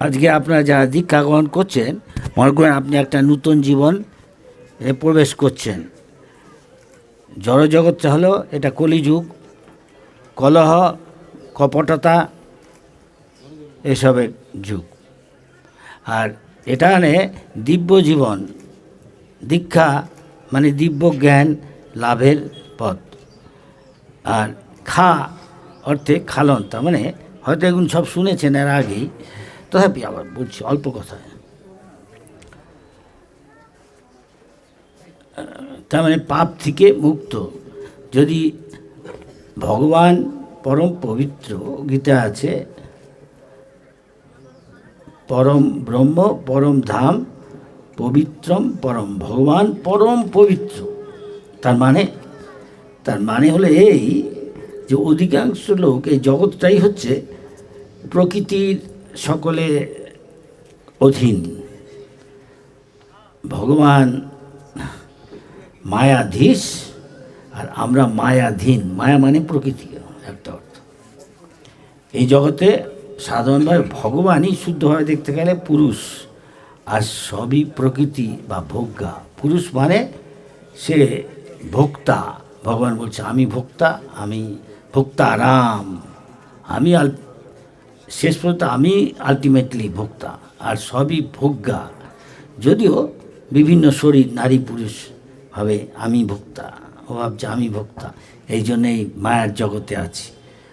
আজকে আপনারা যারা দীক্ষা গ্রহণ করছেন, মনে করেন আপনি একটা নূতন জীবন প্রবেশ করছেন। জড়জগৎটা হলো এটা কলিযুগ, কলহ, কপটতা, এসবের যুগ। আর এটা মানে দিব্য জীবন, দীক্ষা মানে দিব্য জ্ঞান লাভের পথ। আর খা অর্থে খালন, তার মানে হয়তো এগুলো সব শুনেছেন এর আগেই তথাপি আবার বলছি অল্প কথায় তার মানে পাপ থেকে মুক্ত। যদি ভগবান পরম পবিত্র গীতা আছে, পরম ব্রহ্ম, পরম ধাম, পবিত্রম, পরম ভগবান, পরম পবিত্র। তার মানে তার মানে হলো এই যে অধিকাংশ লোক এই জগৎটাই হচ্ছে প্রকৃতির সকলে অধীন। ভগবান মায়াধীশ আর আমরা মায়াধীন। মায়া মানে প্রকৃতি, একটা অর্থ। এই জগতে সাধারণভাবে ভগবানই শুদ্ধভাবে দেখতে গেলে পুরুষ। আর সবই প্রকৃতি বা ভোগ্যা। পুরুষ মানে সে ভোক্তা। ভগবান বলছে, আমি ভোক্তা আমি ভোক্তা রাম আমি শেষ পর্যন্ত আমি আলটিমেটলি ভোক্তা, আর সবই ভোগ্যা। যদিও বিভিন্ন শরীর নারী পুরুষ ভাবে আমি ভোক্তা ও ভাবছে আমি ভোক্তা, এই জন্যেই মায়ার জগতে আছি।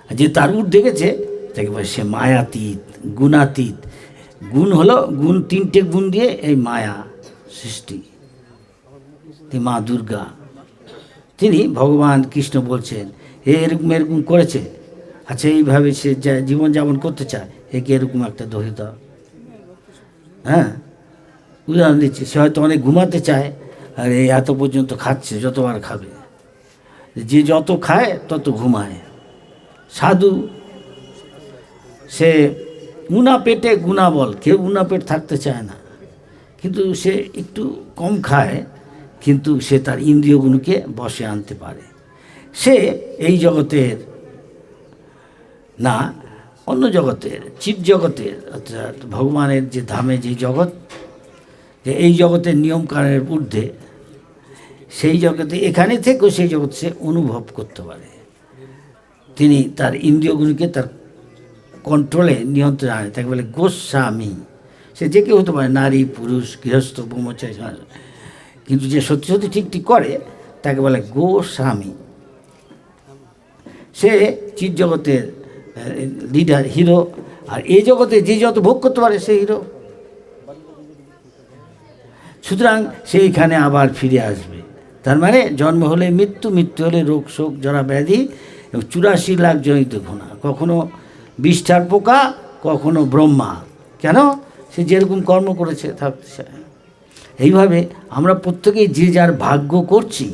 যে তার ঊর্ধ্বে গেছে তাকে বলে সে মায়াতীত, গুণাতীত। গুণ হলো, গুণ তিনটে গুণ দিয়ে এই মায়া সৃষ্টি। মা দুর্গা। তিনি ভগবান কৃষ্ণ বলছেন এরকম এরকম করেছে আচ্ছা এইভাবে সে যা জীবনযাপন করতে চায় একে এরকম একটা দহিত? হ্যাঁ? উদাহরণ দিচ্ছি, সে হয়তো অনেক ঘুমাতে চায়, আর এই এত পর্যন্ত খাচ্ছে, যতবার খাবে। যে যত খায়, তত ঘুমায়। সাধু, সে উনা পেটে গুণা বল, কেউ উনা পেট থাকতে চায় না। কিন্তু সে একটু কম খায়, কিন্তু সে তার ইন্দ্রিয়গুলোকে বসে আনতে পারে। সে এই জগতের না, অন্য জগতের চিৎ জগতের, অর্থাৎ ভগবানের যে ধামে যে জগৎ, যে এই জগতের নিয়মকানুনের ঊর্ধ্বে, সেই জগতে, এখানে থেকেও সেই জগৎ সে অনুভব করতে পারে। তিনি তার ইন্দ্রিয়গুলিকে তার কন্ট্রোলে নিয়ন্ত্রণে আনে, তাকে বলে গোস্বামী। সে যে কেউ হতে পারে, নারী, পুরুষ, গৃহস্থ ব্রহ্মচারী কিন্তু যে সত্যি সত্যি ঠিক ঠিক করে, তাকে বলে গোস্বামী। সে চিৎ জগতের লিডার হিরো আর এই জগতে যে যত ভোগ করতে পারে সে হিরো সুতরাং সে এখানে আবার ফিরে আসবে। তার মানে জন্ম হলে মৃত্যু মৃত্যু হলে রোগ, শোক, জরা, ব্যাধি এবং চুরাশি লাখ জনিত ঘোনা কখনো বিষ্ঠার পোকা, কখনো ব্রহ্মা। কেন? সে যেরকম কর্ম করেছে থাকতে চায় এইভাবে আমরা প্রত্যেকেই যে যার ভাগ্য করছি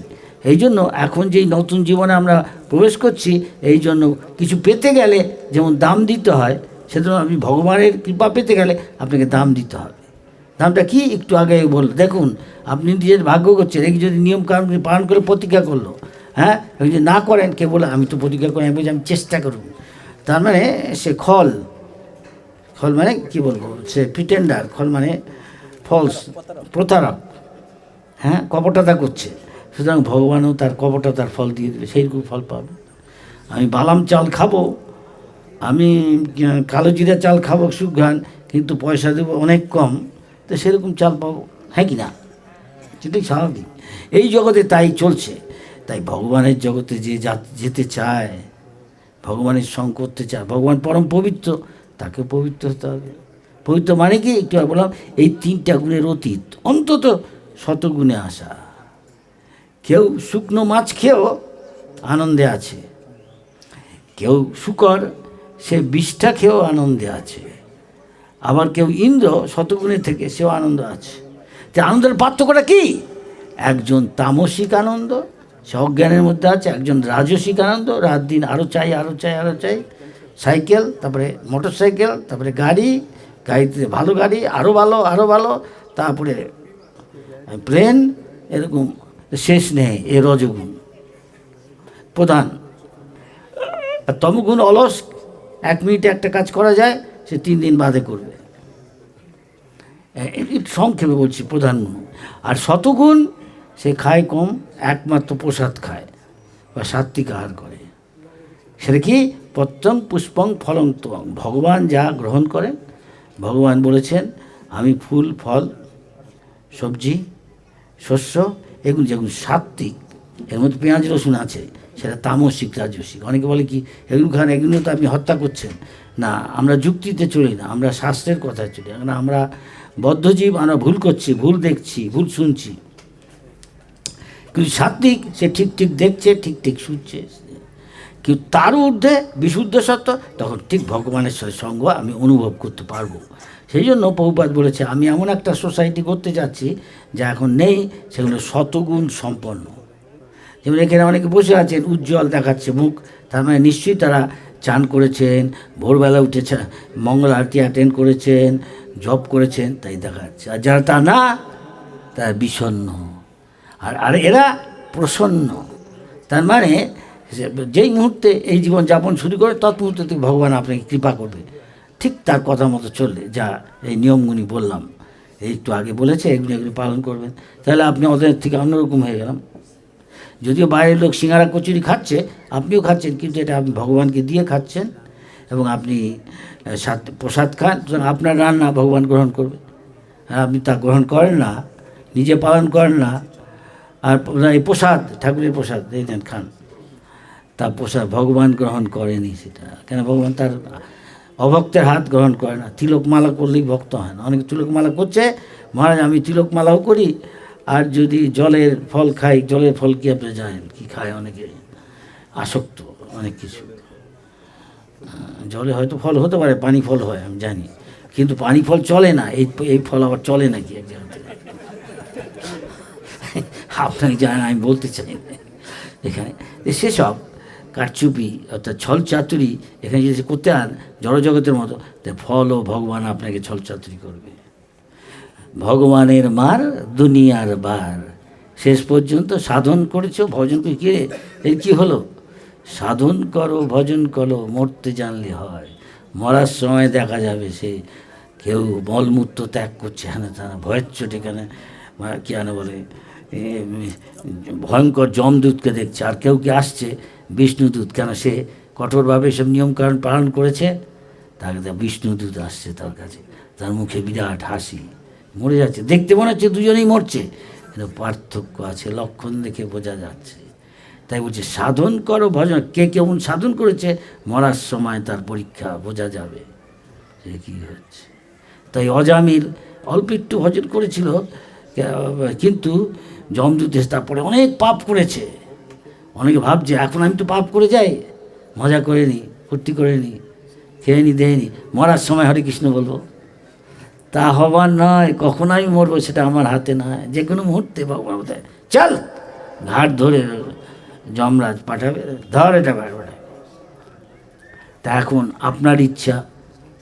এই জন্য এখন যেই নতুন জীবনে আমরা প্রবেশ করছি, এই জন্য কিছু পেতে গেলে যেমন দাম দিতে হয়, সেজন্য আপনি ভগবানের কৃপা পেতে গেলে আপনাকে দাম দিতে হবে। দামটা কি? একটু আগে বল দেখুন, আপনি নিজের ভাগ্য করছেন। এই যদি নিয়ম কানুন পালন করে প্রতিজ্ঞা করল হ্যাঁ? ওই যে না করেন কে বলে আমি তো প্রতিজ্ঞা করি, আমি বলছি আমি চেষ্টা করুন। তার মানে সে খল খল মানে কি বলব? সে প্রিটেন্ডার খল মানে ফলস প্রতারক। হ্যাঁ? কপটাতা করছে। সুতরাং ভগবানও তার কপটতার ফল দিয়ে দেবে, সেইরকম ফল পাবে। আমি বালাম চাল খাব, আমি কালো জিরা চাল খাব সুঘ্রাণ কিন্তু পয়সা দেবো অনেক কম, তো সেরকম চাল পাবো হ্যাঁ কি না? সেটাই স্বাভাবিক। এই জগতে তাই চলছে। তাই ভগবানের জগতে যে যা- যেতে চায়, ভগবানের সঙ্গ করতে চায়, ভগবান পরম পবিত্র, তাকে পবিত্র হতে হবে। পবিত্র মানে কি? একটু বললাম, এই তিনটা গুণের অতীত, অন্তত শতগুণে আসা। কেউ শুকনো মাছ খেয়েও আনন্দে আছে। কেউ শুকর, সে বিষ্ঠা খেয়েও আনন্দে আছে। আবার কেউ ইন্দ্র শতগুণে থেকে সেও আনন্দ আছে। যে আনন্দের পার্থক্যটা কি? একজন তামসিক আনন্দ, সে অজ্ঞানের মধ্যে আছে, একজন রাজসিক আনন্দ, রাত দিন আরও চাই আরও চাই আরও চাই। সাইকেল, তারপরে মোটর সাইকেল তারপরে গাড়ি, গাড়িতে ভালো গাড়ি আরও ভালো আরও ভালো, তারপরে প্লেন, এরকম শেষ নেই এ রজগুণ। প্রধান, আর তমগুণ অলস, এক মিনিটে একটা কাজ করা যায়, সে তিন দিন বাদে করবে। সংক্ষেপে বলছি, প্রধান গুণ। আর শতগুণ, সে খায় কম, একমাত্র প্রসাদ খায়, বা সাত্বিক আহার করে। সেটা কি? পত্তং পুষ্পং ফলং তং ভগবান যা গ্রহণ করেন, ভগবান বলেছেন, আমি ফুল, ফল, সবজি, শস্য এগুলো যেগুলো সাত্বিক এর মধ্যে পেঁয়াজ রসুন আছে, সেটা তামসিক, রাজসিক। অনেকে বলে কি এগুলো খান এগুলো তো আপনি হত্যা করছেন। না, আমরা যুক্তিতে চলি না, আমরা শাস্ত্রের কথায় চলি কারণ আমরা বদ্ধজীব, আমরা ভুল করছি, ভুল দেখছি, ভুল শুনছি। কিন্তু সাত্বিক সে ঠিক ঠিক দেখছে, ঠিক ঠিক শুনছে। কিন্তু তার ঊর্ধ্বে বিশুদ্ধ সত্য? তখন ঠিক ভগবানের সঙ্গ আমি অনুভব করতে পারব। সেই জন্য বহুপাত বলেছে, আমি এমন একটা সোসাইটি করতে যাচ্ছি যা এখন নেই, সেগুলো শতগুণ সম্পন্ন। যেমন এখানে অনেকে বসে আছেন, উজ্জ্বল দেখাচ্ছে মুখ। তার মানে নিশ্চয়ই তারা চান করেছেন, ভোরবেলা উঠে চা- মঙ্গল আরতি অ্যাটেন্ড করেছেন জব করেছেন, তাই দেখা যাচ্ছে আর যারা তা না, তারা বিষণ্ণ। আর আর এরা প্রসন্ন। তার মানে যেই মুহূর্তে এই জীবন যাপন শুরু করে, তৎ মুহূর্তে ভগবান আপনাকে কৃপা করবে। ঠিক তার কথা মতো চললে, যা এই নিয়মগুলি বললাম, এই একটু আগে বলেছে, এগুলো এগুলো পালন করবেন। তাহলে আপনি ওদের থেকে অন্যরকম হয়ে গেলাম। যদিও বাইরের লোক সিঙ্গারা কচুরি খাচ্ছে, আপনিও খাচ্ছেন, কিন্তু এটা আপনি ভগবানকে দিয়ে খাচ্ছেন এবং আপনি প্রসাদ খান আপনার রান্না ভগবান গ্রহণ করবে। আর আপনি তা গ্রহণ করেন না, নিজে পালন করেন না, আর এই প্রসাদ, ঠাকুরের প্রসাদ, এই দেন, খান। তা প্রসাদ ভগবান গ্রহণ করেনি সেটা। কেন ভগবান তার অভক্তের হাত গ্রহণ করে না? তিলকমালা করলেই ভক্ত হয় না। অনেকে তিলকমালা করছে। মহারাজ, আমি তিলকমালাও করি। আর যদি জলের ফল খাই, জলের ফল কি আপনি জানেন? কি খায় অনেকে? আসক্ত অনেক কিছু। জলে হয়তো ফল হতে পারে, পানি ফল হয়, আমি জানি। কিন্তু পানি ফল চলে না। এই এই ফল আবার চলে নাকি এক জায়গা আপনাকে জানেন, আমি বলতে চাই এখানে সেসব কারচুপি অর্থাৎ ছল চাতুরি এখানে যদি করতে আন জড়জগতের মতো, তা ফলও ভগবান আপনাকে ছল চাতুরি করবে। ভগবানের মার দুনিয়ার বার। শেষ পর্যন্ত সাধন করেছ, ভজন করে কী রে? এর কী হলো? সাধন করো, ভজন করো, মরতে জানলে হয়। মরার সময় দেখা যাবে সে কেউ মলমূত্র ত্যাগ করছে হ্যাঁ তা ভয়ের চোটে কেন কী আনে বলে ভয়ঙ্কর যমদূতকে দেখছে, আর কেউ কি আসছে? বিষ্ণুদূত কেন সে কঠোরভাবে সব নিয়মকানুন পালন করেছে? তাকে বিষ্ণুদূত আসছে তার কাছে। তার মুখে বিরাট হাসি। মরে যাচ্ছে। দেখতে মনে হচ্ছে দুজনেই মরছে। কিন্তু পার্থক্য আছে, লক্ষণ দেখে বোঝা যাচ্ছে। তাই বলছে, সাধন করো ভজন। কে কেমন সাধন করেছে, মরার সময় তার পরীক্ষা বোঝা যাবে যে কী হচ্ছে। তাই অজামিল অল্প একটু ভজন করেছিল কিন্তু জমদূত এসে তারপরে অনেক পাপ করেছে। অনেকে ভাবছে, এখন আমি তো পাপ করে যাই, মজা করে নি, ফুর্তি করে নি, খেয়ে নি, দেয় নি, মরার সময় হরে কৃষ্ণ বলব। তা হবার নয়, কখন আমি মরবো সেটা আমার হাতে নয়। যে কোনো মুহূর্তে বলতে, চল, ঘাট ধরে যমরাজ পাঠাবে, ধর এটা বেটা তা এখন আপনার ইচ্ছা,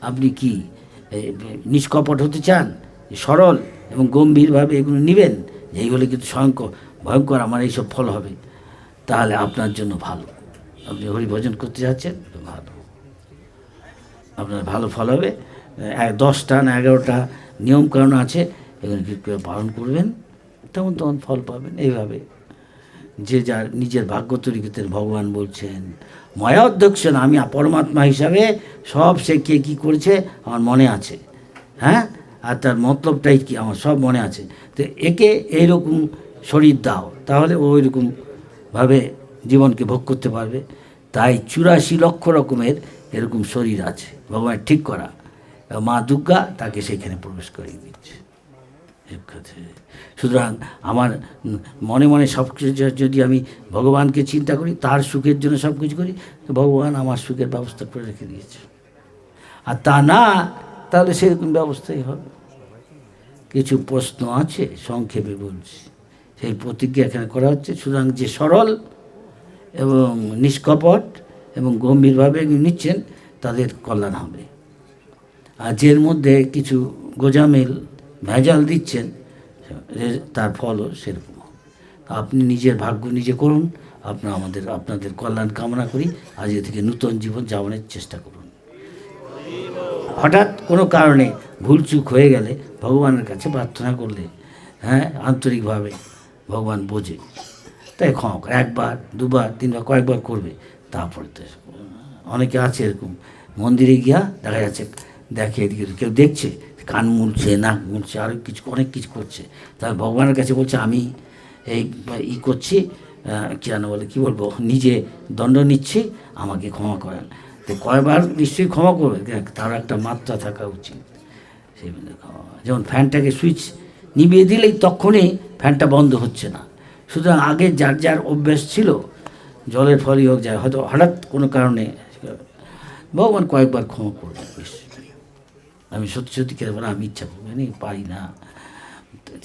আপনি কি নিষ্কপট হতে চান, সরল এবং গম্ভীরভাবে এগুলো নেবেন? এইগুলো কিন্তু ভয়ঙ্কর ভয়ঙ্কর আমার এইসব ফল হবে। তাহলে আপনার জন্য ভালো। আপনি হরিভজন করতে যাচ্ছেন ভালো। আপনার ভালো ফল হবে। দশটা না এগারোটা নিয়মকানুন আছে, এগুলো কি করে পালন করবেন? তেমন তখন ফল পাবেন, এইভাবে। যে যার নিজের ভাগ্য তৈরি করতে ভগবান বলছেন, ময়া অধ্যক্ষ আমি পরমাত্মা হিসাবে সব সে কে কী করেছে, আমার মনে আছে। হ্যাঁ? আর তার মতলবটাই কি আমার সব মনে আছে। তো একে এইরকম শরীর দাও, তাহলে ও ওইরকমভাবে জীবনকে ভোগ করতে পারবে। তাই চুরাশি লক্ষ রকমের এরকম শরীর আছে, ভগবান ঠিক করা। মা দুর্গা তাকে সেখানে প্রবেশ করিয়ে দিচ্ছে। সুতরাং আমার মনে মনে সব কিছু যদি আমি ভগবানকে চিন্তা করি, তার সুখের জন্য সব কিছু করি, তো ভগবান আমার সুখের ব্যবস্থা করে রেখে দিয়েছে। আর তা না তাহলে সেরকম ব্যবস্থাই হবে। কিছু প্রশ্ন আছে, সংক্ষেপে বলছি। সেই প্রতিজ্ঞা এখানে করা হচ্ছে, সুতরাং যে সরল এবং নিষ্কপট এবং গম্ভীরভাবে নিচ্ছেন, তাদের কল্যাণ হবে। আর যের মধ্যে কিছু গোজামিল ভেজাল দিচ্ছেন তার ফলও সেরকম আপনি নিজের ভাগ্য নিজে করুন, আপনার আমাদের, আপনাদের কল্যাণ কামনা করি। আজকে থেকে নূতন জীবন যাপনের চেষ্টা করুন। হঠাৎ কোনো কারণে ভুলচুক হয়ে গেলে ভগবানের কাছে প্রার্থনা করলে হ্যাঁ আন্তরিকভাবে ভগবান বোঝে। তাই ক্ষমা একবার দুবার তিনবার কয়েকবার করবে তারপরে তো অনেকে আছে এরকম। মন্দিরে গিয়া দেখা যাচ্ছে দেখে এদিকে কেউ দেখছে কান মুলছে নাক মুলছে আরও কিছু অনেক কিছু করছে। তার ভগবানের কাছে বলছে আমি এই ই করছি আহ, কি জানো বলে কী বলব নিজে দণ্ড নিচ্ছি আমাকে ক্ষমা করেন। কয়বার নিশ্চয়ই ক্ষমা করবে তার একটা মাত্রা থাকা উচিত। সেই ক্ষমা। যেমন ফ্যানটাকে সুইচ নিভিয়ে দিলেই তখনই ফ্যানটা বন্ধ হচ্ছে না। সুতরাং আগে যার যার অভ্যেস ছিল, জলের ফলই হোক যায় হয়তো হঠাৎ কোনো কারণে ভগবান কয়েকবার ক্ষমা করবেন বেশ আমি সত্যি সত্যি কেটে বলে আমি ইচ্ছা করব না, পারি না।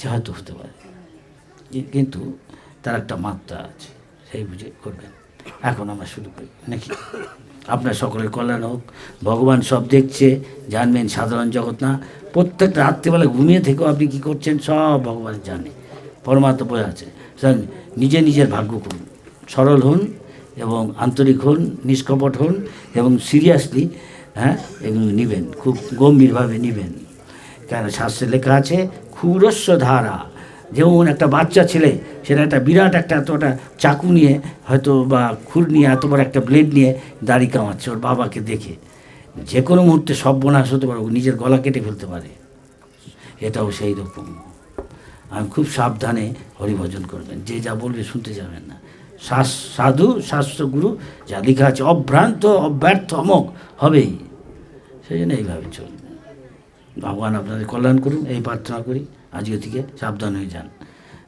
হয়তো হতে পারে। কিন্তু তার একটা মাত্রা আছে, সেই বুঝে করবেন। এখন আমরা শুরু করি, নাকি? আপনার সকলের কল্যাণ হোক। ভগবান সব দেখছে, জানবেন সাধারণ জগৎ না। প্রত্যেকটা রাত্রিবেলা ঘুমিয়ে থেকেও আপনি কী করছেন? সব ভগবান জানে। পরমাত্মা বোঝা আছে। নিজে নিজের ভাগ্য করুন। সরল হন এবং আন্তরিক হন, নিষ্কপট হন এবং সিরিয়াসলি হ্যাঁ এগুলো নেবেন। খুব গম্ভীরভাবে নেবেন। কেন? শাস্ত্রে লেখা আছে, ক্ষুরস্ব ধারা। যেমন একটা বাচ্চা ছেলে, সেটা একটা বিরাট একটা এতটা চাকু নিয়ে, হয়তো বা খুর নিয়ে, এত বড় একটা ব্লেড নিয়ে দাড়ি কামাচ্ছে ওর বাবাকে দেখে। যে কোনো মুহূর্তে সর্বনাশ হতে পারে, ও নিজের গলা কেটে ফেলতে পারে। এটাও সেই রকম। আমি খুব সাবধানে হরিভজন করবেন, যে যা বলবে শুনতে যাবেন না। শাস- সাধু শাস্ত্রগুরু যা লেখা আছে, অভ্রান্ত, অব্যর্থ অমক হবেই। সেই জন্য এইভাবে চলবে। ভগবান আপনাদের কল্যাণ করুন, এই প্রার্থনা করি। আজকে থেকে সাবধান হয়ে যান।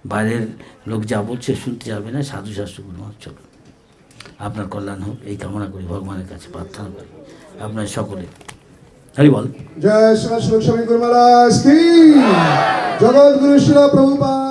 বাইরের লোক যা বলছে শুনতে যাবে না, সাধু শাস্ত্র গুরু চলুন। আপনার কল্যাণ হোক, এই কামনা করি, ভগবানের কাছে প্রার্থনা করি। আপনার সকলে। হরি বল। জয় শ্রী গুরু মহারাজ কি? জগৎ গুরু শিলা প্রভুপা